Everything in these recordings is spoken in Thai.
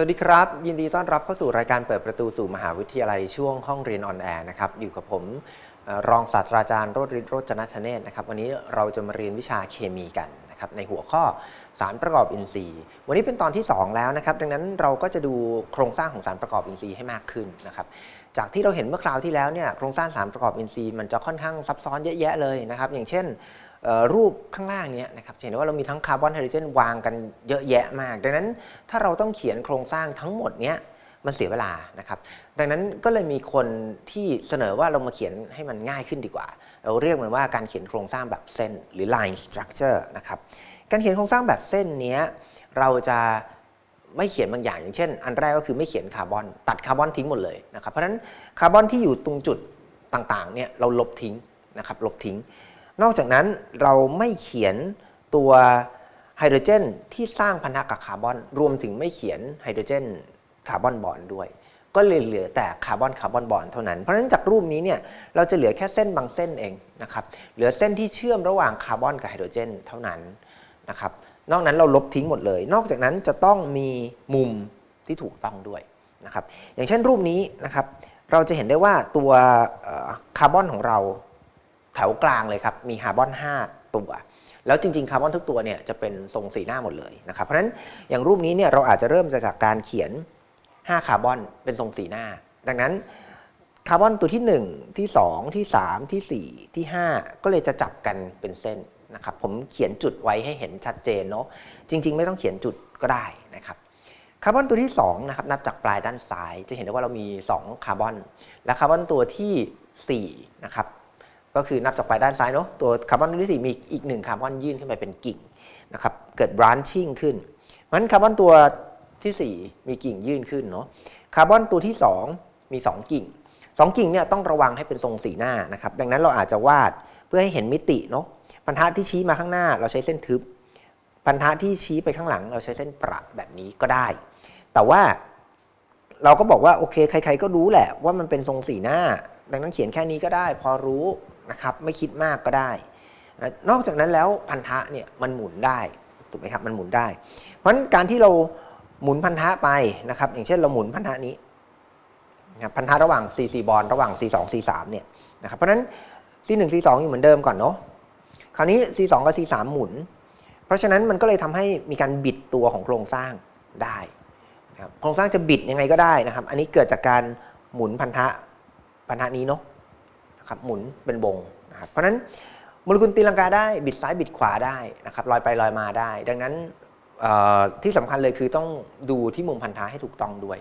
สวัสดีครับ ยินดีต้อนรับเข้าสู่รายการเปิดประตูสู่มหาวิทยาลัยช่วงห้องเรียนออนแอร์นะครับอยู่กับผมรองศาสตราจารย์โรจน์ริศโรจนชเนศนะครับวันนี้เราจะมาเรียนวิชาเคมีกันนะครับในหัวข้อสารประกอบอินทรีย์ วันนี้เป็นตอนที่ 2 แล้วนะครับ ดังนั้นเราก็จะดูโครงสร้างของสารประกอบอินทรีย์ให้มากขึ้นนะครับจากที่เราเห็นเมื่อคราวที่แล้วเนี่ยโครงสร้างสารประกอบอินทรีย์มันจะค่อนข้างซับซ้อนเยอะแยะเลยนะครับอย่างเช่น รูปข้างล่างนี้นะครับเห็นว่าเรามีทั้งคาร์บอนไฮโดรเจนวางกันเยอะแยะมาก ดังนั้นถ้าเราต้องเขียนโครงสร้างทั้งหมดเนี้ยมันเสียเวลานะครับ ดังนั้นก็เลยมีคนที่เสนอว่าเรามาเขียนให้มันง่ายขึ้นดีกว่า เราเรียกมันว่าการเขียนโครงสร้างแบบเส้นหรือ line structure นะครับ การเขียนโครงสร้างแบบเส้นนี้เราจะไม่เขียนบางอย่างอย่างเช่น อันแรกก็คือไม่เขียนคาร์บอน ตัดคาร์บอนทิ้งหมดเลยนะครับ เพราะฉะนั้นคาร์บอนที่อยู่ตรงจุดต่างๆเนี่ยเราลบทิ้งนะครับลบทิ้ง นอกจากนั้นเราไม่เขียนตัวไฮโดรเจนที่สร้างพันธะกับคาร์บอน รวมถึงไม่เขียนไฮโดรเจนคาร์บอนบอนด์ด้วย ก็เลยเหลือแต่คาร์บอนคาร์บอนบอนด์เท่านั้น เพราะฉะนั้นจากรูปนี้เนี่ยเราจะเหลือแค่เส้นบางเส้นเองนะครับ เหลือเส้นที่เชื่อมระหว่างคาร์บอนกับไฮโดรเจนเท่านั้นนะครับ นอกนั้นเราลบทิ้งหมดเลย นอกจากนั้นจะต้องมีมุมที่ถูกต้องด้วยนะครับ อย่างเช่นรูปนี้นะครับ เราจะเห็นได้ว่าตัวคาร์บอนของเรา แถวกลางเลยครับ มีคาร์บอน 5 ตัว แล้วจริงๆคาร์บอนทุกตัวเนี่ยจะเป็นทรงสีหน้าหมดเลยนะครับ เพราะฉะนั้นอย่างรูปนี้เนี่ยเราอาจจะเริ่มจากการเขียน 5 คาร์บอนเป็นทรงสีหน้า ดังนั้นคาร์บอนตัวที่ 1 ที่ 2 ที่ 3 ที่ 4 ที่ 5 ก็เลยจะจับกันเป็นเส้นนะครับผมเขียนจุดไว้ให้เห็นชัดเจนเนาะจริง ๆ ไม่ต้องเขียนจุดก็ได้นะครับคาร์บอนตัวที่2นะครับนับจากปลายด้านซ้ายจะเห็นได้ว่าเรามี 2 คาร์บอน และคาร์บอนตัวทีสี่4นะครับ ก็คือนับจากปลายด้านซ้ายเนาะตัวคาร์บอนตัวที่ 4 มีอีกหนึ่งคาร์บอนยื่นขึ้นไปเป็นกิ่งนะครับเกิด branching ขึ้นเพราะฉะนั้นคาร์บอนตัวทีสี่ 4 มีกิ่งยื่นขึ้นเนาะคาร์บอนตัวที่ 2 มี 2 กิ่ง 2 กิ่งเนี่ยต้องระวังให้เป็นทรงสีหน้านะครับดังนั้นเราอาจจะวาดเพื่อให้เห็นมิติเนาะพันธะที่ชี้มาข้างหน้าเราใช้เส้นทึบ พันธะที่ชี้ไปข้างหลัง เราใช้เส้นประแบบนี้ก็ได้ แต่ว่าเราก็บอกว่าโอเค ใคร ๆ ก็รู้แหละว่ามันเป็นทรงสีหน้า ดังนั้นเขียนแค่นี้ก็ได้ พอรู้ นะครับไม่คิดมากก็ได้ นอกจากนั้นแล้วพันธะเนี่ยมันหมุนได้ถูกไหมครับมันหมุนได้ เพราะฉะนั้นการที่เราหมุนพันธะไปนะครับอย่างเช่นเราหมุนพันธะนี้นะพันธะระหว่าง C4 บอลระหว่าง C2 C3 เนี่ยนะครับเพราะฉะนั้น C1 C2 อยู่เหมือนเดิมก่อนเนาะคราวนี้ C2 กับ C3 หมุน เพราะฉะนั้นมันก็เลยทำให้มีการบิดตัวของโครงสร้างได้นะครับโครงสร้างจะบิดยังไงก็ได้นะครับ อันนี้เกิดจากการหมุนพันธะพันธะนี้เนาะ นะครับหมุนเป็นวงนะครับเพราะฉะนั้นโมเลกุลตีลังกาได้บิดซ้ายบิดขวาได้นะครับลอยไปลอยมาได้ ดังนั้นที่สำคัญเลยคือต้องดูที่มุมพันธะให้ถูกต้องด้วย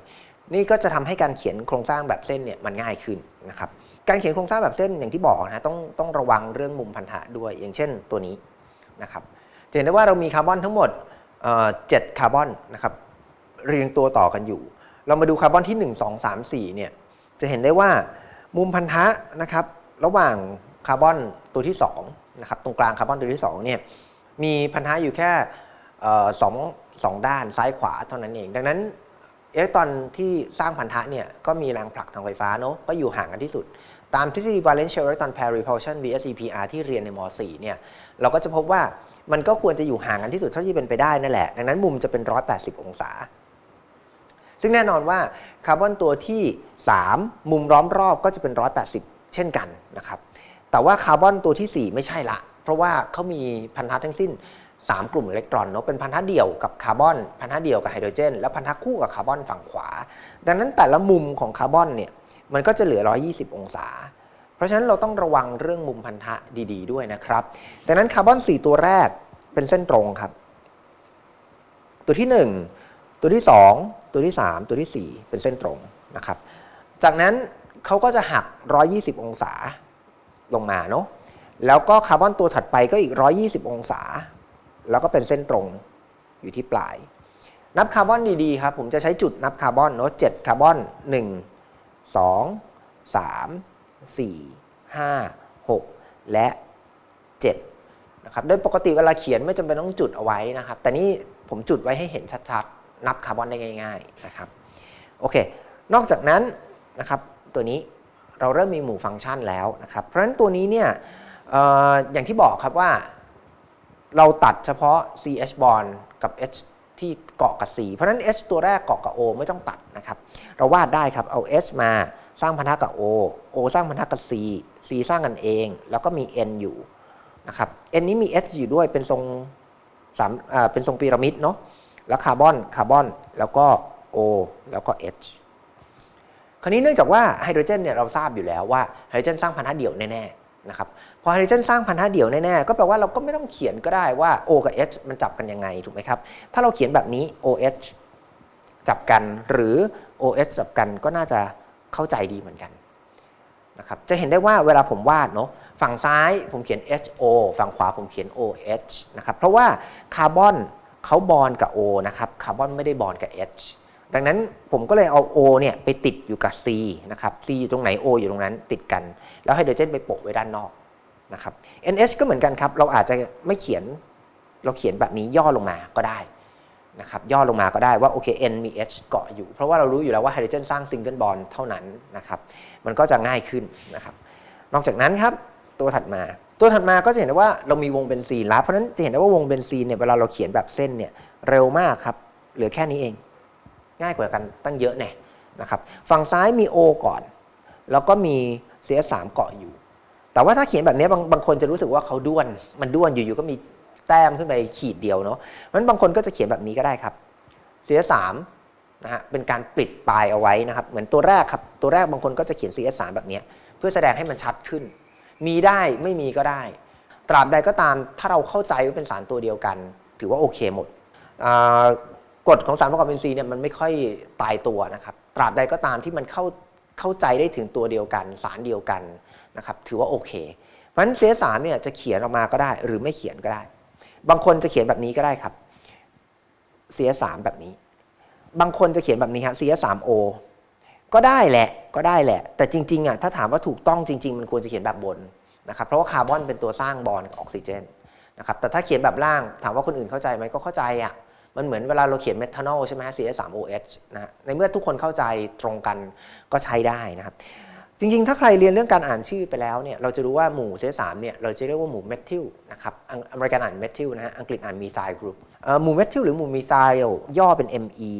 นี่ก็จะทำให้การเขียนโครงสร้างแบบเส้นเนี่ยมันง่ายขึ้นนะครับการเขียนโครงสร้างแบบเส้นอย่างที่บอกนะต้องต้องระวังเรื่องมุมพันธะด้วย อย่างเช่นตัวนี้นะครับจะเห็นได้ว่าเรามีคาร์บอนทั้งหมดเอ่อเจ็ดคาร์บอนนะครับเรียงตัวต่อกันอยู่ เรามาดูคาร์บอนที่ 1 2 3 4เนี่ยจะเห็นได้ว่ามุมพันธะนะครับ ระหว่างคาร์บอนตัวที่2นะครับตรงกลางคาร์บอนตัวที่2เนี่ยมีพันธะอยู่แค่สองสองด้านซ้ายขวาเท่านั้นเอง ดังนั้นอิเล็กตรอนที่สร้างพันธะเนี่ยก็มีแรงผลักทางไฟฟ้าเนาะก็อยู่ห่างกันที่สุด ตามทฤษฎี valence shell electron pair repulsion VSEPR ที่เรียนในม .4 เนี่ยเราก็จะพบว่ามันก็ควรจะอยู่ห่างกันที่สุดเท่าที่เป็นไปได้นั่นแหละ ดังนั้นมุมจะเป็น 180 องศา ซึ่งแน่นอนว่าคาร์บอนตัวที่ 3 มุมล้อมรอบก็จะเป็น 180 เช่นกันนะครับ แต่ว่าคาร์บอนตัวที่ 4 ไม่ใช่ละ เพราะว่าเขามีพันธะทั้งสิ้น 3 กลุ่มอิเล็กตรอนเนาะเป็นพันธะเดี่ยวกับคาร์บอนพันธะเดี่ยวกับไฮโดรเจน และพันธะคู่กับคาร์บอนฝั่งขวา ดังนั้นแต่ละมุมของคาร์บอนเนี่ยมันก็จะเหลือ 120 องศา เพราะฉะนั้นเราต้องระวังเรื่องมุมพันธะดีๆด้วยนะครับดังนั้นคาร์บอน 4 ตัวแรกเป็นเส้นตรงครับ ตัวที่ 1 ตัวที่ 2 ตัวที่ 3 ตัวที่ 4 เป็นเส้นตรงนะครับ จากนั้น เขาก็จะหัก 120 องศาลงมาเนาะแล้วก็คาร์บอนตัวถัดไปก็อีก 120 องศา แล้วก็เป็นเส้นตรงอยู่ที่ปลาย นับคาร์บอนดีๆครับ ผมจะใช้จุดนับคาร์บอนเนาะ7คาร์บอน 1 2 3 4 5 6 และ 7 นะครับ โดยปกติเวลาเขียนไม่จำเป็นต้องจุดเอาไว้นะครับ แต่นี่ผมจุดไว้ให้เห็นชัดๆ นับคาร์บอนได้ง่าย ๆ นะครับ โอเค นอกจากนั้นนะครับ ตัวนี้เราเริ่มมีหมู่ฟังก์ชันแล้วนะครับ เพราะฉะนั้นตัวนี้เนี่ยอออย่างที่บอกครับว่าเราตัดเฉพาะ CH bond กับ H ที่เกาะกับ C เพราะฉะนั้น H ตัวแรกเกาะกับ O ไม่ต้องตัดนะครับ เราวาดได้ครับ เอา H มาสร้างพันธะกับ O O สร้างพันธะกับ C C สร้างกันเอง แล้วก็มี N อยู่นะครับ N นี้มี H อยู่ด้วยเป็นทรงสามเป็นทรงพีระมิดเนาะ แล้วคาร์บอน คาร์บอน แล้วก็ O แล้วก็ H คราวนี้เนื่องจากว่าไฮโดรเจนเนี่ยเราทราบอยู่แล้วว่าไฮโดรเจนสร้างพันธะเดี่ยวแน่ๆนะครับพอไฮโดรเจนสร้างพันธะเดี่ยวแน่ๆก็แปลว่าเราก็ไม่ต้องเขียนก็ได้ว่า O กับ H มันจับกันยังไงถูกไหมครับถ้าเราเขียนแบบนี้ OH จับกันหรือ OH จับกันก็น่าจะเข้าใจดีเหมือนกันนะครับจะเห็นได้ว่าเวลาผมวาดเนาะฝั่งซ้ายผมเขียน HO ฝั่งขวาผมเขียน OH นะครับเพราะว่าคาร์บอนเขาบอนกับ O นะครับคาร์บอนไม่ได้บอนกับ H ดังนั้นผมก็เลยเอา O เนี่ยไปติดอยู่กับ C นะครับ C อยู่ตรงไหน O อยู่ตรงนั้นติดกัน แล้วไฮโดรเจนไปโปะไว้ด้านนอกนะครับ NH ก็เหมือนกันครับ เราอาจจะไม่เขียนเราเขียนแบบนี้ย่อลงมาก็ได้นะครับย่อลงมาก็ได้ว่าโอเค N มี H เกาะอยู่ เพราะว่าเรารู้อยู่แล้วว่าไฮโดรเจนสร้างซิงเกิลบอลเท่านั้นนะครับมันก็จะง่ายขึ้นนะครับนอกจากนั้นครับตัวถัดมา ตัวถัดมาก็จะเห็นได้ว่าเรามีวงเบนซีนแล้วเพราะนั้นจะเห็นได้ว่าวงเบนซีนเนี่ยเวลาเราเขียนแบบเส้นเนี่ยเร็วมากครับเหลือแค่นี้เอง ง่ายกว่ากันตั้งเยอะแน่นะครับฝั่งซ้ายมี O ก่อน แล้วก็มี CS3 เกาะอยู่ แต่ว่าถ้าเขียนแบบนี้บางบางคนจะรู้สึกว่าเขาด้วน มันด้วนอยู่ๆก็มีแต้มขึ้นไปขีดเดียวเนาะเพราะฉะนั้นบางคนก็จะเขียนแบบนี้ก็ได้ครับ CS3 นะฮะเป็นการปิดปลายเอาไว้นะครับ เหมือนตัวแรกครับ ตัวแรกบางคนก็จะเขียน CS3 แบบนี้เพื่อแสดงให้มันชัดขึ้น มีได้ไม่มีก็ได้ ตราบใดก็ตามถ้าเราเข้าใจว่าเป็นสารตัวเดียวกัน ถือว่าโอเคหมด กฎของสารประกอบเป็นซีเนี่ยมันไม่ค่อยตายตัวนะครับ ตราบใดก็ตามที่มันเข้าเข้าใจได้ถึงตัวเดียวกัน สารเดียวกันนะครับ ถือว่าโอเค เพราะฉะนั้นเซสามเนี่ยจะเขียนออกมาก็ได้ หรือไม่เขียนก็ได้ บางคนจะเขียนแบบนี้ก็ได้ครับ CS3 แบบนี้ บางคนจะเขียนแบบนี้ครับ CS3O ก็ได้แหละก็ได้แหละ แต่จริงๆอะถ้าถามว่าถูกต้องจริง ๆ มันควรจะเขียนแบบบนนะครับเพราะว่าคาร์บอนเป็นตัวสร้างบอลกับออกซิเจนนะครับแต่ถ้าเขียนแบบล่างถามว่าคนอื่นเข้าใจไหมก็เข้าใจอะ มันเหมือนเวลาเราเขียนเมทานอลใช่ไหม CS3OH นะฮะในเมื่อทุกคนเข้าใจตรงกันก็ใช้ได้นะครับ จริงๆ ถ้าใครเรียนเรื่องการอ่านชื่อไปแล้วเนี่ยเราจะรู้ว่าหมู่ CS3 เนี่ยเราจะเรียกว่าหมู่เมทิลนะครับอเมริกันอ่านเมทิลนะฮะอังกฤษอ่านมีไซล์กรุ๊ปหมู่เมทิลหรือหมู่มีไซล์ย่อเป็น ME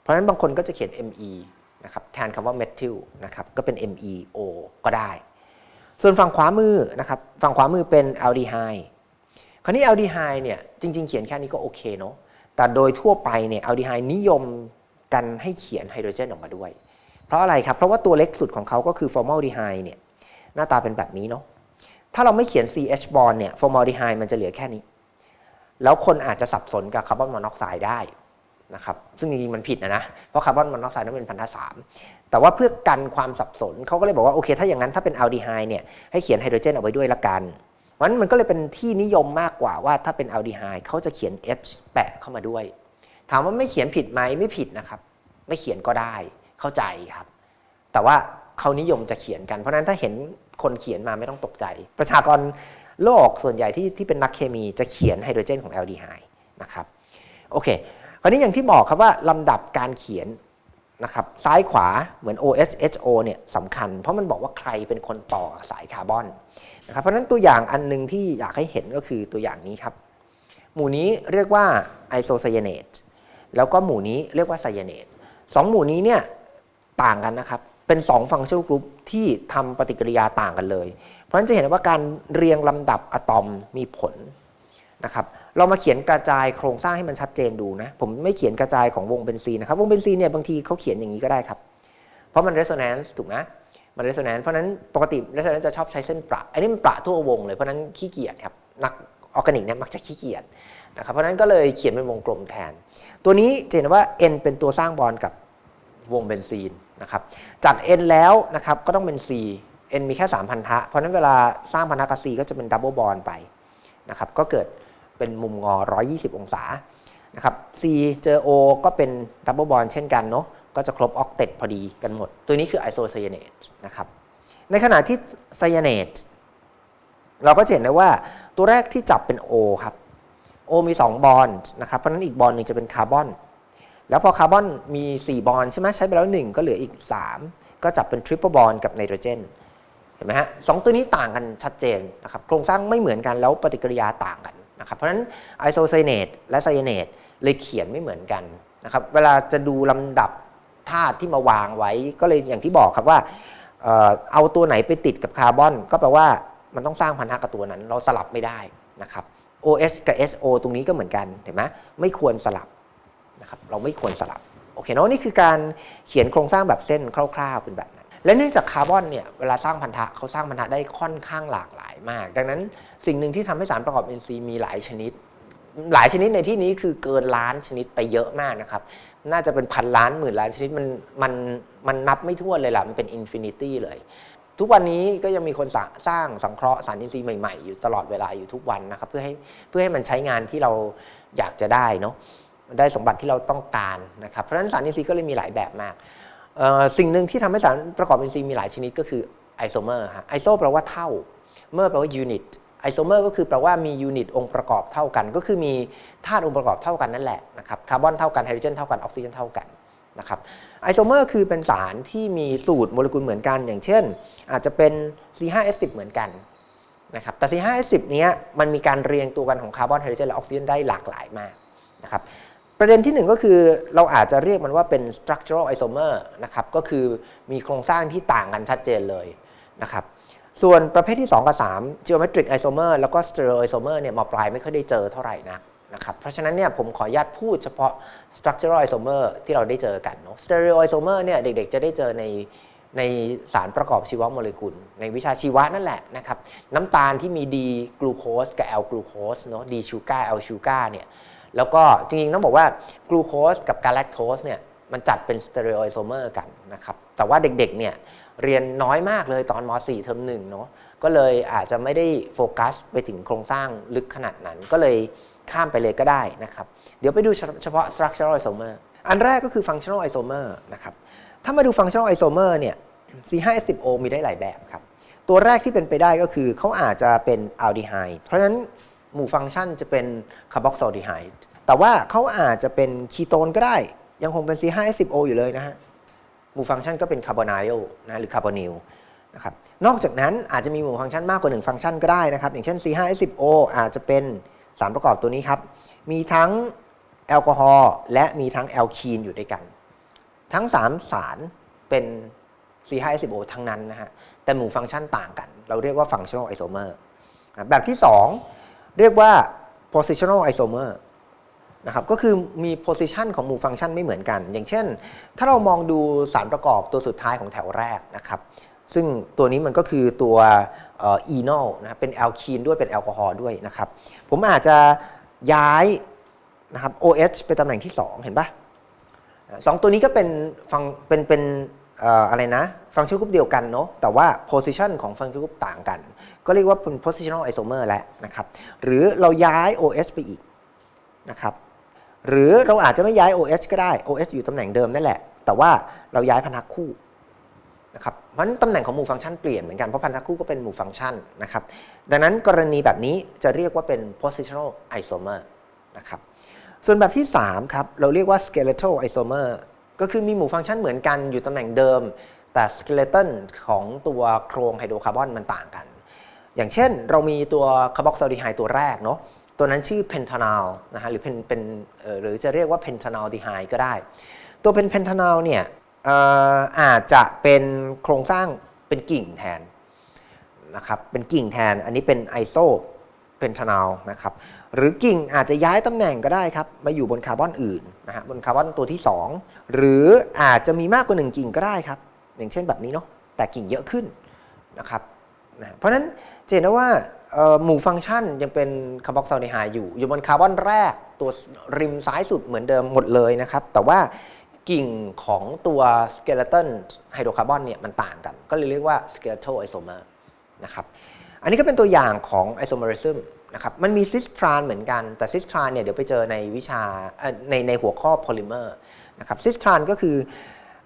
เพราะฉะนั้นบางคนก็จะเขียน ME นะครับแทนคำว่าเมทิลนะครับก็เป็น MEO ก็ได้ ส่วนฝั่งขวามือนะครับฝั่งขวามือเป็นแอลดีไฮคราวนี้แอลดีไฮเนี่ยจริง ๆ เขียนแค่นี้ก็โอเคเนาะ แต่โดยทั่วไปเนี่ยแอลดีไฮนิยมกันให้เขียนไฮโดรเจนออกมาด้วย เพราะอะไรครับ เพราะว่าตัวเล็กสุดของเขาก็คือฟอร์มาลดีไฮเนี่ยหน้าตาเป็นแบบนี้เนาะถ้าเราไม่เขียน CH bond เนี่ยฟอร์มาลดีไฮมันจะเหลือแค่นี้ แล้วคนอาจจะสับสนกับคาร์บอนมอนอกไซด์ได้นะครับซึ่งจริงๆมันผิดนะนะ เพราะคาร์บอนมอนอกไซด์นั้นเป็นพันธะสามแต่ว่าเพื่อกันความสับสนเขาก็เลยบอกว่า โอเค ถ้าอย่างนั้นถ้าเป็นอัลดีไฮเนี่ยให้เขียนไฮโดรเจนเอาไว้ด้วยละกัน เพราะนั้นมันก็เลยเป็นที่นิยมมากกว่าว่าถ้าเป็นอัลดีไฮเขาจะเขียน H แปะเข้ามาด้วย ถามว่าไม่เขียนผิดไหมไม่ผิดนะครับ ไม่เขียนก็ได้เข้าใจครับ แต่ว่าเขานิยมจะเขียนกันเพราะนั้นถ้าเห็นคนเขียนมาไม่ต้องตกใจ ประชากรโลกส่วนใหญ่ที่ที่เป็นนักเคมีจะเขียนไฮโดรเจนของแอลดีไฮนะครับโอเคคราวนี้อย่างที่บอกครับว่าลำดับการเขียน นะครับซ้ายขวาเหมือน OSHO เนี่ยสำคัญ เพราะมันบอกว่าใครเป็นคนต่อสายคาร์บอนนะครับเพราะนั้นตัวอย่างอันหนึงที่อยากให้เห็นก็คือตัวอย่างนี้ครับ หมู่นี้เรียกว่าไอโซไซยาเนตแล้วก็หมู่นี้เรียกว่าไซยาเนตสองหมู่นี้เนี่ยต่างกันนะครับ เป็น 2 ฟังก์ชันกรุ๊ปที่ทำปฏิกิริยาต่างกันเลย เพราะฉะนั้นจะเห็นว่าการเรียงลำดับอะตอมมีผลนะครับ เรามาเขียนกระจายโครงสร้างให้มันชัดเจนดูนะ ผมไม่เขียนกระจายของวงเบนซีนนะครับ วงเบนซีนเนี่ยบางทีเขาเขียนอย่างนี้ก็ได้ครับ เพราะมัน resonance ถูกไหมมัน resonance เพราะนั้นปกติ resonance จะชอบใช้เส้นประ อันนี้มันประทั่ววงเลยเพราะนั้นขี้เกียจครับนักออร์แกนิกเนี่ยมักจะขี้เกียจนะครับ เพราะนั้นก็เลยเขียนเป็นวงกลมแทน ตัวนี้จะเห็นว่า N เป็นตัวสร้างบอลกับวงเบนซีนนะครับ จาก N แล้วนะครับก็ต้องเป็น C N มีแค่3พันธะ เพราะนั้นเวลาสร้างพันธะกับ C ก็จะเป็นดับเบิลบอลไปนะครับ ก็เกิด เป็นมุมงอ 120 องศานะครับ C เจอ O ก็เป็นดับเบิลบอลเช่นกันเนาะก็จะครบออกเต็ดพอดีกันหมด ตัวนี้คือไอโซไซยาเนตนะครับในขณะที่ไซยาเนตเราก็จะเห็นได้ว่าตัวแรกที่จับเป็น O ครับ O มี 2 บอลนะครับเพราะนั้นอีกบอลหนึ่งจะเป็นคาร์บอน แล้วพอคาร์บอนมี 4 บอลใช่ไหมใช้ไปแล้ว 1 ก็เหลืออีก 3 ก็จับเป็นทริปเปิลบอลกับไนโตรเจนเห็นไหมฮะสองตัวนี้ต่างกันชัดเจนนะครับโครงสร้างไม่เหมือนกันแล้วปฏิกิริยาต่างกัน นะครับเพราะฉะนั้นไอโซไซเนตและไซเนตเลยเขียนไม่เหมือนกันนะครับเวลาจะดูลำดับธาตุที่มาวางไว้ก็เลยอย่างที่บอกครับว่าเอ่อเอาตัวไหนไปติดกับคาร์บอน ก็แปลว่ามันต้องสร้างพันธะกับตัวนั้น เราสลับไม่ได้นะครับ OS กับ SO ตรงนี้ก็เหมือนกันเห็นไหมไม่ควรสลับนะครับเราไม่ควรสลับโอเคเนาะนี่คือการเขียนโครงสร้างแบบเส้นคร่าวๆเป็นแบบนั้น และเนื่องจากคาร์บอนเนี่ยเวลาสร้างพันธะเขาสร้างพันธะได้ค่อนข้างหลากหลาย มาก ดังนั้นสิ่งหนึ่งที่ทำให้สารประกอบอินทรีย์มีหลายชนิด หลายชนิดในที่นี้คือเกินล้านชนิดไปเยอะมากนะครับ น่าจะเป็นพันล้านหมื่นล้านชนิดมันมันมันนับไม่ถ้วนเลยล่ะ มันเป็นอินฟินิตี้เลย ทุกวันนี้ก็ยังมีคนสร้างสังเคราะห์สารอินทรีย์ใหม่ๆ อยู่ตลอดเวลาอยู่ทุกวันนะครับ เพื่อให้เพื่อให้มันใช้งานที่เราอยากจะได้เนาะได้สมบัติที่เราต้องการนะครับ เพราะฉะนั้นสารอินทรีย์ก็เลยมีหลายแบบมาก สิ่งหนึ่งที่ทำให้สารประกอบอินทรีย์มีหลายชนิดก็คือไอโซเมอร์ฮะไอโซแปลว่าเท่า เมอร์แปลว่ายูนิตไอโซเมอร์ก็คือแปลว่ามียูนิตองค์ประกอบเท่ากัน ก็คือมีธาตุองค์ประกอบเท่ากันนั่นแหละนะครับคาร์บอนเท่ากันไฮโดรเจนเท่ากันออกซิเจนเท่ากันนะครับไอโซเมอร์คือเป็นสารที่มีสูตรโมเลกุลเหมือนกัน อย่างเช่น อาจจะเป็น C5S10 เหมือนกันนะครับแต่ C5S10 เนี้ยมันมีการเรียงตัวกันของคาร์บอนไฮโดรเจนและออกซิเจนได้หลากหลายมากนะครับประเด็นที่หนึ่งก็คือเราอาจจะเรียกมันว่าเป็น structural isomer นะครับก็คือมีโครงสร้างที่ต่างกันชัดเจนเลยนะครับ ส่วนประเภทที่ 2 กับ 3 geometric isomer แล้วก็ stereo isomer เนี่ยมปลายไม่ค่อยได้เจอเท่าไหร่นักนะครับ เพราะฉะนั้นเนี่ยผมขออนุญาตพูดเฉพาะ structural isomer ที่เราได้เจอกันเนาะ stereo isomer เนี่ยเด็กๆ จะได้เจอในในสารประกอบชีวโมเลกุล ในวิชาชีวะนั่นแหละนะครับน้ำตาลที่มี D กลูโคสกับ L กลูโคสเนาะ D ชูการ์ L ชูการ์เนี่ยแล้วก็จริงๆต้องบอกว่ากลูโคสกับกาแลคโตสเนี่ยมันจัดเป็นสเตอริโอไอโซเมอร์กันนะครับแต่ว่าเด็กๆเนี่ย เรียนน้อยมากเลยตอนม .4 เทอมหนึ่งเนาะก็เลยอาจจะไม่ได้โฟกัสไปถึงโครงสร้างลึกขนาดนั้น ก็เลยข้ามไปเลยก็ได้นะครับ เดี๋ยวไปดูเฉพาะ structural isomer อันแรกก็คือ functional isomer นะครับถ้ามาดู functional isomer เนี่ย C5S10O มีได้หลายแบบครับ ตัวแรกที่เป็นไปได้ก็คือเขาอาจจะเป็นอัลดีไฮด์เพราะฉะนั้นหมู่ฟังก์ชันจะเป็นคาร์บอกซ l ดีไฮด์แต่ว่าเขาอาจจะเป็นคีโตนก็ได้ ยังคงเป็น C5S10O อยู่เลยนะฮะ มู่ฟังก์ชันก็เป็นคาร์บอนิลนะหรือคาร์บอนิลนะครับนอกจากนั้นอาจจะมีหมู่ฟังก์ชันมากกว่า 1 ฟังก์ชันก็ได้นะครับ อย่างเช่น C5S10O อาจจะเป็นสารประกอบตัวนี้ครับ มีทั้งแอลกอฮอล์และมีทั้งแอลคีนอยู่ด้วยกัน ทั้ง 3 สารเป็น C5S10O ทั้งนั้นนะฮะแต่หมู่ฟังก์ชันต่างกัน เราเรียกว่า functional isomer นะแบบที่ 2 เรียกว่า positional isomer นะครับก็คือมี position ของหมู่ฟังก์ชันไม่เหมือนกัน อย่างเช่น ถ้าเรามองดูสารประกอบตัวสุดท้ายของแถวแรกนะครับซึ่งตัวนี้มันก็คือตัวอีโนนะเป็นแอลคีนด้วยเป็นแอลกอฮอล์ด้วยนะครับผมอาจจะย้ายนะครับ OH ไปตำแหน่งที่ 2 เห็นปะสองตัวนี้ก็เป็นฟังเป็นเป็นออะไรนะฟังชันกรุ๊ปเดียวกันเนาะแต่ว่า position ของฟังชันกรุ๊ปต่างกัน ก็เรียกว่าเป็น positional isomer แล้วนะครับหรือเราย้าย OH ไปอีกนะครับ หรือเราอาจจะไม่ย้าย OH ก็ได้ OH อยู่ตำแหน่งเดิมนั่นแหละ แต่ว่าเราย้ายพันธะคู่นะครับเพราะนั้นตำแหน่งของหมู่ฟังก์ชันเปลี่ยนเหมือนกัน เพราะพันธะคู่ก็เป็นหมู่ฟังก์ชันนะครับ ดังนั้นกรณีแบบนี้จะเรียกว่าเป็น positional isomer นะครับ ส่วนแบบที่ 3 ครับ เราเรียกว่า skeletal isomer ก็คือมีหมู่ฟังก์ชันเหมือนกันอยู่ตำแหน่งเดิม แต่ skeleton ของตัวโครงไฮโดรคาร์บอนมันต่างกัน อย่างเช่น เรามีตัวคาร์บอกซ l ดีไฮด์ตัวแรกเนาะ ตัวนั้นชื่อเพนทานาลนะฮะหรือเป็นเป็นหรือจะเรียกว่าเพนทานาลดีไฮด์ก็ได้ ตัวเป็นเพนทานาลเนี่ยอาจจะเป็นโครงสร้างเป็นกิ่งแทนนะครับเป็นกิ่งแทนอันนี้เป็นไอโซเพนทานาลนะครับหรือกิ่งอาจจะย้ายตำแหน่งก็ได้ครับมาอยู่บนคาร์บอนอื่นนะฮะบนคาร์บอนตัวที่ 2 หรืออาจจะมีมากกว่า 1 กิ่งก็ได้ครับอย่างเช่นแบบนี้เนาะแต่กิ่งเยอะขึ้นนะครับนะเพราะฉะนั้นจะเห็นว่า หมู่ฟังก์ชันยังเป็นคาร์บอกซ l ดีไฮด์อยู่ อยู่บนคาร์บอนแรกตัวริมซ้ายสุดเหมือนเดิมหมดเลยนะครับ แต่ว่ากิ่งของตัวสเกเลตันไฮโดรคาร์บอนเนี่ยมันต่างกัน ก็เลยเรียกว่า skeletal isomer นะครับอันนี้ก็เป็นตัวอย่างของ isomerism นะครับมันมีซิสทรานเหมือนกันแต่ซิสทรานเนี่ยเดี๋ยวไปเจอในวิชาในในหัวข้อ polymer นะครับซิสทรานก็คือ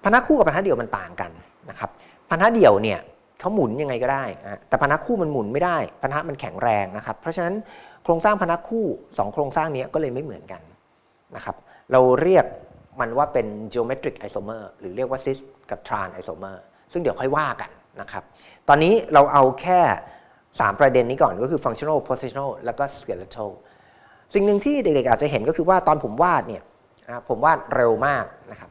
พันธะคู่กับพันธะเดี่ยวมันต่างกันนะครับพันธะเดี่ยวเนี่ย เขาหมุนยังไงก็ได้นะแต่พันธะคู่มันหมุนไม่ได้พันธะมันแข็งแรงนะครับ เพราะฉะนั้นโครงสร้างพันธะคู่ 2 โครงสร้างนี้ก็เลยไม่เหมือนกันนะครับ เราเรียกมันว่าเป็น geometric isomer หรือเรียกว่า cis กับ tran isomer ซึ่งเดี๋ยวค่อยว่ากันนะครับ ตอนนี้เราเอาแค่ 3 ประเด็นนี้ก่อนก็คือ functional positional แล้วก็ skeletal สิ่งหนึ่งที่เด็กๆอาจจะเห็นก็คือว่าตอนผมวาดเนี่ยนะผมวาดเร็วมากนะครับ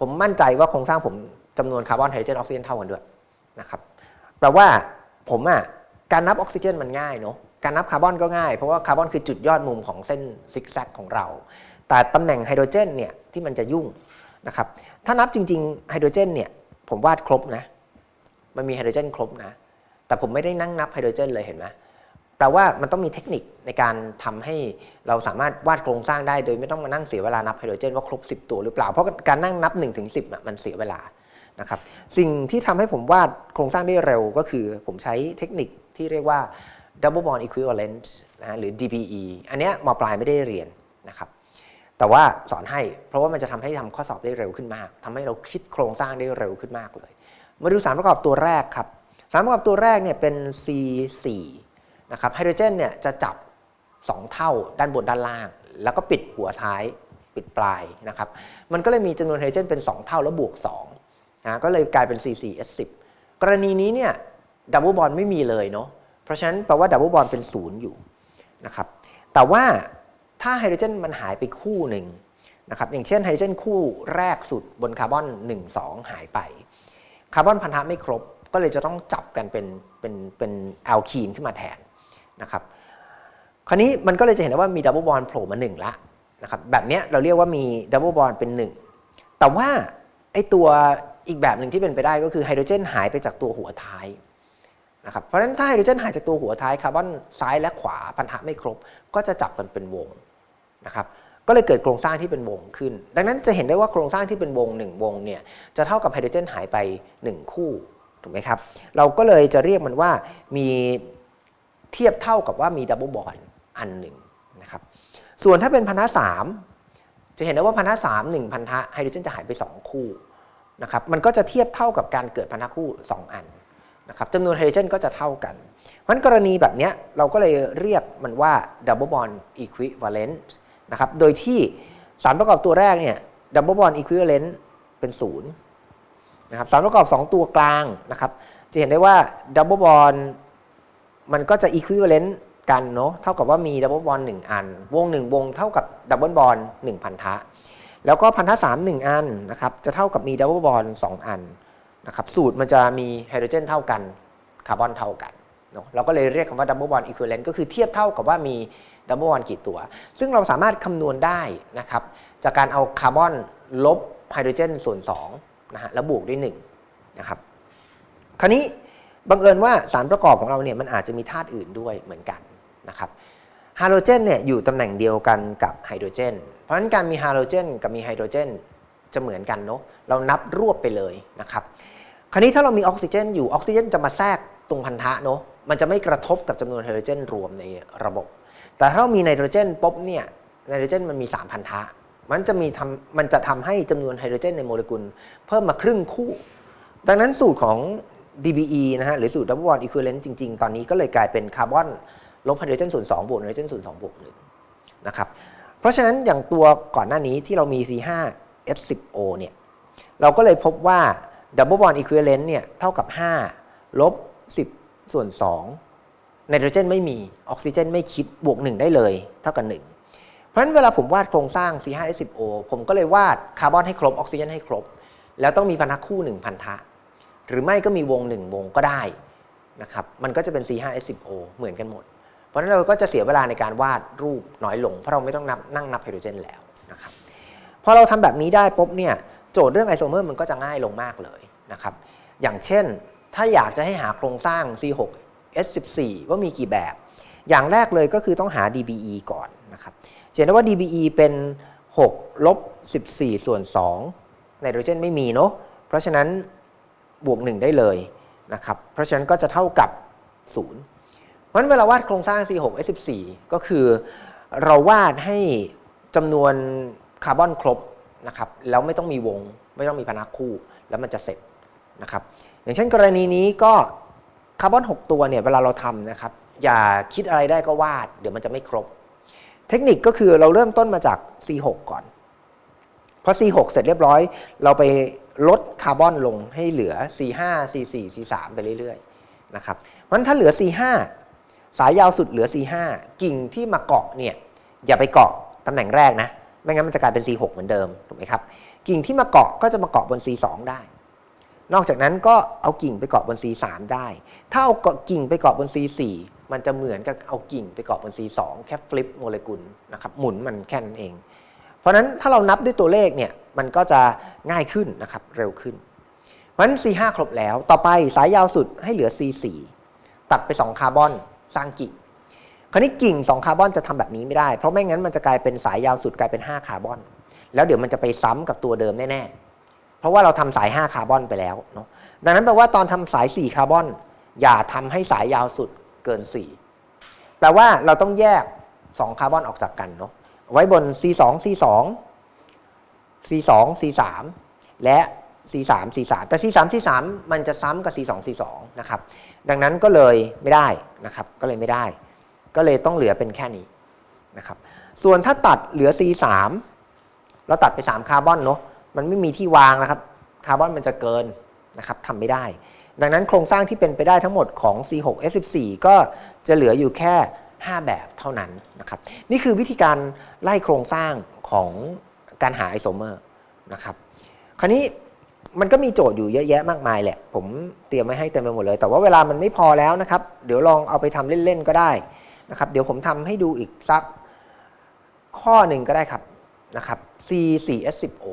ผมมั่นใจว่าโครงสร้างผมจำนวนคาร์บอนไฮโดรเจนออกซิเจนเท่ากันด้วยนะครับ แปลว่าผมอะการนับออกซิเจนมันง่ายเนาะการนับคาร์บอนก็ง่าย เพราะว่าคาร์บอนคือจุดยอดมุมของเส้นซิกแซกของเรา แต่ตำแหน่งไฮโดรเจนเนี่ยที่มันจะยุ่งนะครับถ้านับจริงๆไฮโดรเจนเนี่ยผมวาดครบนะ มันมีไฮโดรเจนครบนะ แต่ผมไม่ได้นั่งนับไฮโดรเจนเลยเห็นไหมแปลว่ามันต้องมีเทคนิคในการทำให้เราสามารถวาดโครงสร้างได้ โดยไม่ต้องมานั่งเสียเวลานับไฮโดรเจนว่าครบ 10 ตัวหรือเปล่า เพราะการนั่งนับ1นถึงสิมันเสียเวลา นะครับสิ่งที่ทำให้ผมวาดโครงสร้างได้เร็วก็คือผมใช้เทคนิคที่เรียกว่า double bond equivalent นะหรือ DBE อันเนี้ยมปลายไม่ได้เรียนนะครับแต่ว่าสอนให้เพราะว่ามันจะทำให้ทำข้อสอบได้เร็วขึ้นมากทำให้เราคิดโครงสร้างได้เร็วขึ้นมากเลย มาดูสารประกอบตัวแรกครับสารประกอบตัวแรกเนี่ยเป็น C4 นะครับไฮโดรเจนเนี่ยจะจับ 2 เท่าด้านบนด้านล่าง แล้วก็ปิดหัวท้ายปิดปลายนะครับมันก็เลยมีจำนวนไฮโดรเจนเป็น 2 เท่าแล้วบวก 2 นะก็เลยกลายเป็น C4H10 กรณีนี้เนี่ยดับเบิลบอลไม่มีเลยเนาะเพราะฉะนั้นแปลว่าดับเบิลบอลเป็นศูนย์อยู่นะครับแต่ว่าถ้าไฮโดรเจนมันหายไปคู่หนึ่งนะครับอย่างเช่นไฮโดรเจนคู่แรกสุดบนคาร์บอน 1 2 หายไป คาร์บอนพันธะไม่ครบก็เลยจะต้องจับกันเป็นเป็นเป็นแอลคีนขึ้นมาแทนนะครับคราวนี้มันก็เลยจะเห็นได้ว่ามีดับเบิลบอลโผล่มาหนึ่งละนะครับแบบนี้เราเรียกว่ามีดับเบิลบอลเป็น 1 แต่ว่าไอตัว อีกแบบหนึ่งที่เป็นไปได้ก็คือไฮโดรเจนหายไปจากตัวหัวท้ายนะครับเพราะฉะนั้นถ้าไฮโดรเจนหายจากตัวหัวท้ายคาร์บอนซ้ายและขวาพันธะไม่ครบ ก็จะจับกันเป็นวงนะครับก็เลยเกิดโครงสร้างที่เป็นวงขึ้น ดังนั้นจะเห็นได้ว่าโครงสร้างที่เป็นวง 1 วงเนี่ยจะเท่ากับไฮโดรเจนหายไป 1 คู่ถูกไหมครับเราก็เลยจะเรียกมันว่ามีเทียบเท่ากับว่ามีดับเบิลบอลอันหนึ่งนะครับส่วนถ้าเป็นพันธะสามจะเห็นได้ว่าพันธะสามหนึ่งพันธะไฮโดรเจนจะหายไป 2 คู่ นะครับมันก็จะเทียบเท่ากับการเกิดพันธะคู่ 2 อันนะครับจำนวนไฮโดรเจนก็จะเท่ากันเพราะฉะนั้นกรณีแบบนี้เราก็เลยเรียกมันว่าดับเบิลบอลอีควิวาเลนต์นะครับโดยที่สารประกอบตัวแรกเนี่ยดับเบิลบอลอีควิวาเลนต์เป็นศูนย์นะครับสารประกอบ 2 ตัวกลางนะครับจะเห็นได้ว่าดับเบิลบอลมันก็จะอีควิวาเลนต์กันเนาะเท่ากับว่ามีดับเบิลบอลหนึ่งอัน วงหนึ่งวงเท่ากับดับเบิลบอลหนึ่งพันธะ แล้วก็พันธะสามหนึ่งอันนะครับจะเท่ากับมีดับเบิลบอลสองอันนะครับสูตรมันจะมีไฮโดรเจนเท่ากันคาร์บอนเท่ากันเนาะเราก็เลยเรียกคำว่าดับเบิลบอลอีควิเลนต์ก็คือเทียบเท่ากับว่ามีดับเบิลบอลกี่ตัว ซึ่งเราสามารถคำนวณได้นะครับจากการเอาคาร์บอนลบไฮโดรเจนส่วน2นะฮะแล้วบวกด้วย1นะครับคราวนี้บังเอิญว่าสารประกอบของเราเนี่ยมันอาจจะมีธาตุอื่นด้วยเหมือนกันนะครับไฮาโลเจนเนี่ยอยู่ตำแหน่งเดียวกันกับไฮโดรเจน เพราะฉะนั้นการมีฮาโลเจนกับมีไฮโดรเจนจะเหมือนกันเนาะเรานับรวบไปเลยนะครับคราวนี้ถ้าเรามีออกซิเจนอยู่ออกซิเจนจะมาแทรกตรงพันธะเนาะมันจะไม่กระทบกับจำนวนไฮโดรเจนรวมในระบบ แต่ถ้ามีไนโตรเจนปุ๊บเนี่ยไนโตรเจนมันมี 3 พันธะ มันจะมีทำมันจะทำให้จำนวนไฮโดรเจนในโมเลกุล เพิ่มมาครึ่งคู่ ดังนั้นสูตรของ DBE นะฮะหรือสูตร double bond equivalent จริง ๆ ตอนนี้ก็เลยกลายเป็นคาร์บอนลบไฮโดรเจนส่วน2บวกไนโตรเจนส่วน2บวก1นะครับ ราะฉะนั้นอย่างตัวก่อนหน้านี้ที่เรามี C5H10O เนี่ยเราก็เลยพบว่า double bond equivalent เนี่ยเท่ากับ 5 ลบ 10 ส่วน2ไนโตรเจนไม่มีออกซิเจนไม่คิดบวก 1 ได้เลย เท่ากับ 1 เพราะฉะนั้นเวลาผมวาดโครงสร้าง C5H10O ผมก็เลยวาดคาร์บอนให้ครบออกซิเจนให้ครบ แล้วต้องมีพันธะคู่ 1 พันธะ หรือไม่ก็มีวง 1 วงก็ได้นะครับมันก็จะเป็น C5H10O เหมือนกันหมด ราะฉะนั้นเราก็จะเสียเวลาในการวาดรูปน้อยลง เพราะเราไม่ต้องนับนั่งนับไฮโดรเจนแล้วนะครับพอเราทำแบบนี้ได้ปุ๊บเนี่ยโจทย์เรื่องไอโซเมอร์มันก็จะง่ายลงมากเลยนะครับอย่างเช่น ถ้าอยากจะให้หาโครงสร้าง C6 S14 ว่ามีกี่แบบ อย่างแรกเลยก็คือต้องหา DBE ก่อนนะครับเห็นได้ว่า DBE เป็น 6 ลบ 14 ส่วน2ไนโตรเจนไม่มีเนาะเพราะฉะนั้นบวก 1 ได้เลยนะครับเพราะฉะนั้นก็จะเท่ากับ 0 ราะฉะนั้นเวลาวาดโครงสร้าง C6 S14 ก็คือเราวาดให้จำนวนคาร์บอนครบนะครับแล้วไม่ต้องมีวง ไม่ต้องมีพนักคู่แล้วมันจะเสร็จนะครับอย่างเช่นกรณีนี้ก็คาร์บอน 6 ตัวเนี่ยเวลาเราทำนะครับอย่าคิดอะไรได้ก็วาด เดี๋ยวมันจะไม่ครบ เทคนิคก็คือเราเริ่มต้นมาจาก C6 ก่อนพอ C6 เสร็จเรียบร้อย เราไปลดคาร์บอนลงให้เหลือ C5 C4 C3 ไปเรื่อยๆนะครับเพราะฉะนั้นถ้าเหลือ C5 สายยาวสุดเหลือ C5 กิ่งที่มาเกาะเนี่ยอย่าไปเกาะตำแหน่งแรกนะ ไม่งั้นมันจะกลายเป็น C6 เหมือนเดิมถูกไหมครับ กิ่งที่มาเกาะก็จะมาเกาะบน C2 ได้ นอกจากนั้นก็เอากิ่งไปเกาะบน C3 ได้ ถ้าเอาเกาะกิ่งไปเกาะบน C4 มันจะเหมือนกับเอากิ่งไปเกาะบน C2 แค่ฟลิปโมเลกุลนะครับหมุนมันแค่นั้นเอง เพราะนั้นถ้าเรานับด้วยตัวเลขเนี่ยมันก็จะง่ายขึ้นนะครับเร็วขึ้น เพราะฉะนั้น C5 ครบแล้ว ต่อไปสายยาวสุดให้เหลือ C4 ตัดไป 2 คาร์บอน สร้างกิ่ง คราวนี้กิ่ง 2 คาร์บอนจะทำแบบนี้ไม่ได้ เพราะไม่งั้นมันจะกลายเป็นสายยาวสุดกลายเป็น 5 คาร์บอน แล้วเดี๋ยวมันจะไปซ้ำกับตัวเดิมแน่ๆ เพราะว่าเราทำสาย 5 คาร์บอนไปแล้วเนาะ ดังนั้นแปลว่าตอนทำสาย 4 คาร์บอน อย่าทำให้สายยาวสุดเกิน 4 แปลว่าเราต้องแยก 2 คาร์บอนออกจากกันเนาะ ไว้บน C2 C2 C2 C3 และ C3 C3 แต่ C3 C3 มันจะซ้ำกับ C2 C2 นะครับ ดังนั้นก็เลยไม่ได้นะครับก็เลยไม่ได้ ก็เลยต้องเหลือเป็นแค่นี้นะครับส่วนถ้าตัดเหลือ C3 เราตัดไป 3 คาร์บอนเนาะมันไม่มีที่วางนะครับคาร์บอนมันจะเกินนะครับทำไม่ได้ ดังนั้นโครงสร้างที่เป็นไปได้ทั้งหมดของ C6 S14 ก็จะเหลืออยู่แค่ 5 แบบเท่านั้นนะครับนี่คือวิธีการไล่โครงสร้างของการหาไอโซเมอร์นะครับคราวนี้ มันก็มีโจทย์อยู่เยอะแยะมากมายแหละ ผมเตรียมไว้ให้เต็มไปหมดเลย แต่ว่าเวลามันไม่พอแล้วนะครับ เดี๋ยวลองเอาไปทำเล่นๆก็ได้นะครับ เดี๋ยวผมทำให้ดูอีกสักข้อหนึ่งก็ได้ครับนะครับ C4S10O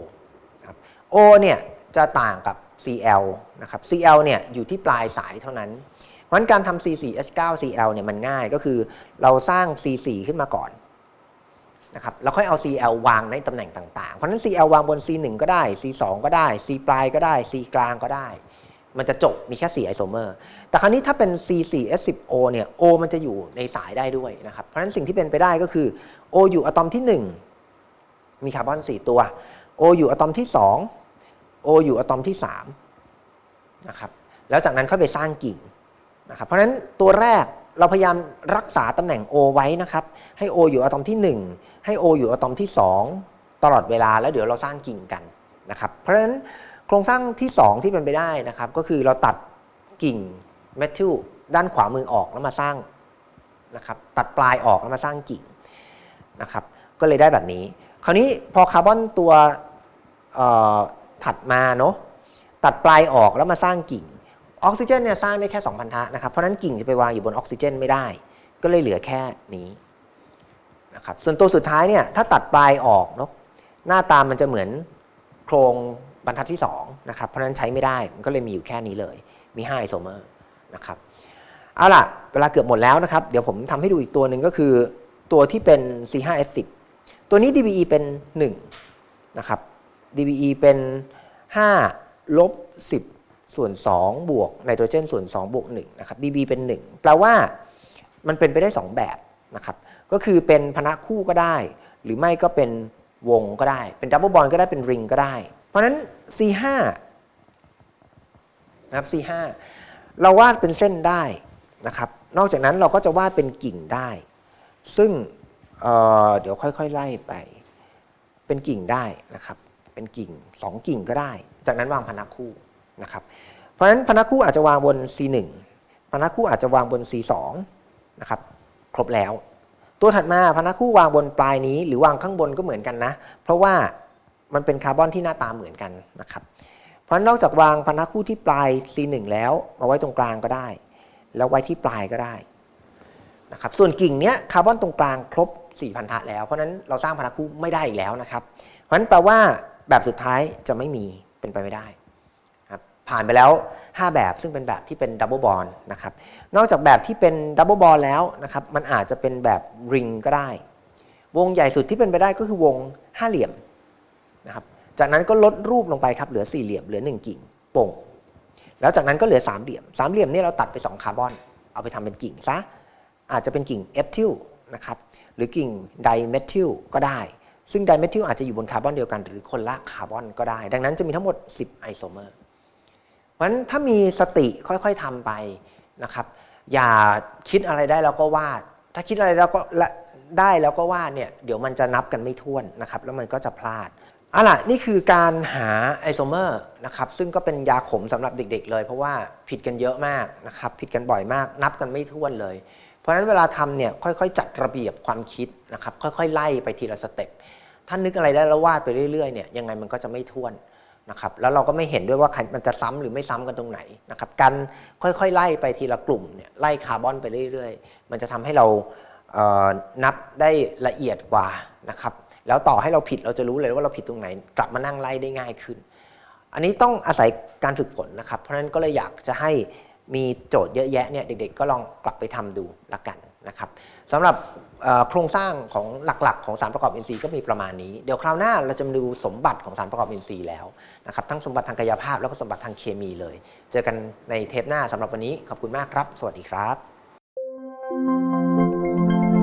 ครับ O เนี่ยจะต่างกับ CL นะครับ CL เนี่ยอยู่ที่ปลายสายเท่านั้น เพราะฉะนั้นการทำ C4H9CL เนี่ยมันง่ายก็คือเราสร้าง C4 ขึ้นมาก่อน นะครับแล้วค่อยเอา CL วางในตำแหน่งต่างๆ เพราะฉะนั้น CL วางบน C1 ก็ได้ C2 ก็ได้ C ปลายก็ได้ C กลางก็ได้ มันจะจบมีแค่ 4 ไอโซเมอร์ แต่คราวนี้ถ้าเป็น C4S10O เนี่ย O มันจะอยู่ในสายได้ด้วยนะครับ เพราะฉะนั้นสิ่งที่เป็นไปได้ก็คือ O อยู่อะตอมที่ 1 มีคาร์บอน 4 ตัว O อยู่อะตอมที่ 2 O อยู่อะตอมที่3นะครับ แล้วจากนั้นค่อยไปสร้างกิ่งนะครับ เพราะฉะนั้นตัวแรกเราพยายามรักษาตำแหน่ง O ไว้นะครับ ให้ O อยู่อะตอมที่ 1 ให้ O อยู่อะตอมที่ 2 ตลอดเวลาแล้วเดี๋ยวเราสร้างกิ่งกันนะครับเพราะฉะนั้นโครงสร้างที่ 2 ที่เป็นไปได้นะครับ ก็คือเราตัดกิ่งเมทิลด้านขวามือออกแล้วมาสร้างนะครับตัดปลายออกแล้วมาสร้างกิ่งนะครับก็เลยได้แบบนี้ คราวนี้พอคาร์บอนตัวถัดมาเนาะตัดปลายออกแล้วมาสร้างกิ่งออกซิเจนเนี่ยสร้างได้แค่2พันธะนะครับเพราะนั้นกิ่งจะไปวางอยู่บนออกซิเจนไม่ได้ ก็เลยเหลือแค่นี้ นะครับส่วนตัวสุดท้ายเนี่ยถ้าตัดปลายออกเนาะหน้าตามันจะเหมือนโครงบรรทัดที่2นะครับเพราะนั้นใช้ไม่ได้มันก็เลยมีอยู่แค่นี้เลย มี5ไอโซเมอร์นะครับเอาล่ะ เวลาเกือบหมดแล้วนะครับ เดี๋ยวผมทำให้ดูอีกตัวหนึ่งก็คือตัวที่เป็น C5S10 ตัวนี้ DBE เป็น 1 นะครับ DBE เป็น 5 ลบ 10 ส่วน 2 บวกไนโตรเจนส่วน 2 บวก1นะครับ DB เป็น 1 แปลว่ามันเป็นไปได้ 2 แบบนะครับ ก็คือเป็นพนะคู่ก็ได้ หรือไม่ก็เป็นวงก็ได้ เป็นดับเบิลบอลก็ได้เป็นริงก็ได้ เพราะฉะนั้น C5 นะครับ C5 เราวาดเป็นเส้นได้นะครับ นอกจากนั้นเราก็จะวาดเป็นกิ่งได้ ซึ่งเเดี๋ยวค่อยๆ ไล่ไป เป็นกิ่งได้นะครับ เป็นกิ่ง 2 กิ่งก็ได้ จากนั้นวางพนักคู่นะครับ เพราะฉะนั้นพนักคู่อาจจะวางบน C1 พนักคู่อาจจะวางบน C2 นะครับ ครบแล้ว ตัวถัดมาพนักคู่วางบนปลายนี้ หรือวางข้างบนก็เหมือนกันนะ เพราะว่ามันเป็นคาร์บอนที่หน้าตาเหมือนกันนะครับ เพราะนอกจากวางพนักคู่ที่ปลาย C1 แล้วมาไว้ตรงกลางก็ได้ แล้วไว้ที่ปลายก็ได้นะครับส่วนกิ่งเนี้ยคาร์บอนตรงกลางครบ4พันธะแล้วเพราะนั้นเราสร้างพนักคู่ไม่ได้อีกแล้วนะครับ เพราะฉะนั้นแปลว่าแบบสุดท้ายจะไม่มีเป็นไปไม่ได้ครับผ่านไปแล้ว 5 แบบซึ่งเป็นแบบที่เป็นดับเบิลบอลนะครับนอกจากแบบที่เป็นดับเบิลบอลแล้วนะครับมันอาจจะเป็นแบบริงก็ได้ วงใหญ่สุดที่เป็นไปได้ก็คือวงห้าเหลี่ยมนะครับจากนั้นก็ลดรูปลงไปครับเหลือสี่เหลี่ยมเหลือ 1 กิ่งโป่งแล้วจากนั้นก็เหลือสามเหลี่ยมสามเหลี่ยมนี่เราตัดไป 2 คาร์บอน เอาไปทำเป็นกิ่งซะอาจจะเป็นกิ่งเอทิลนะครับหรือกิ่งไดเมทิลก็ได้ ซึ่งไดเมทิลอาจจะอยู่บนคาร์บอนเดียวกัน หรือคนละคาร์บอนก็ได้ ดังนั้นจะมีทั้งหมด 10 ไอโซเมอร์ เพราะฉะนั้นถ้ามีสติค่อยๆทำไปนะครับ อย่าคิดอะไรได้แล้วก็วาด ถ้าคิดอะไรแล้วก็ได้แล้วก็วาดเนี่ยเดี๋ยวมันจะนับกันไม่ถ้วนนะครับ แล้วมันก็จะพลาดอาล่ะนี่คือการหาไอโซเมอร์นะครับซึ่งก็เป็นยาขมสำหรับเด็ก ๆ เลย เพราะว่าผิดกันเยอะมากนะครับผิดกันบ่อยมาก นับกันไม่ถ้วนเลย เพราะฉะนั้นเวลาทำเนี่ยค่อยๆ จัดระเบียบความคิดนะครับค่อยๆ ไล่ไปทีละสเต็ปถ้านึกอะไรได้แล้ววาดไปเรื่อยๆเนี่ยยังไงมันก็จะไม่ท้วน นะครับแล้วเราก็ไม่เห็นด้วยว่ามันจะซ้ำหรือไม่ซ้ำกันตรงไหนนะครับการค่อยๆ ไล่ไปทีละกลุ่มเนี่ยไล่คาร์บอนไปเรื่อยๆ มันจะทำให้เรานับได้ละเอียดกว่านะครับแล้วต่อให้เราผิดเราจะรู้เลยว่าเราผิดตรงไหน กลับมานั่งไล่ได้ง่ายขึ้น อันนี้ต้องอาศัยการฝึกฝนนะครับ เพราะฉะนั้นก็เลยอยากจะให้มีโจทย์เยอะแยะเนี่ยเด็กๆ ก็ลองกลับไปทำดูละกันนะครับสำหรับโครงสร้างของหลักๆ ของสารประกอบอินทรีย์ก็มีประมาณนี้ เดี๋ยวคราวหน้าเราจะมาดูสมบัติของสารประกอบอินทรีย์แล้ว นะครับทั้งสมบัติทางกายภาพแล้วก็สมบัติทางเคมีเลย เจอกันในเทปหน้าสำหรับวันนี้ขอบคุณมากครับ สวัสดีครับ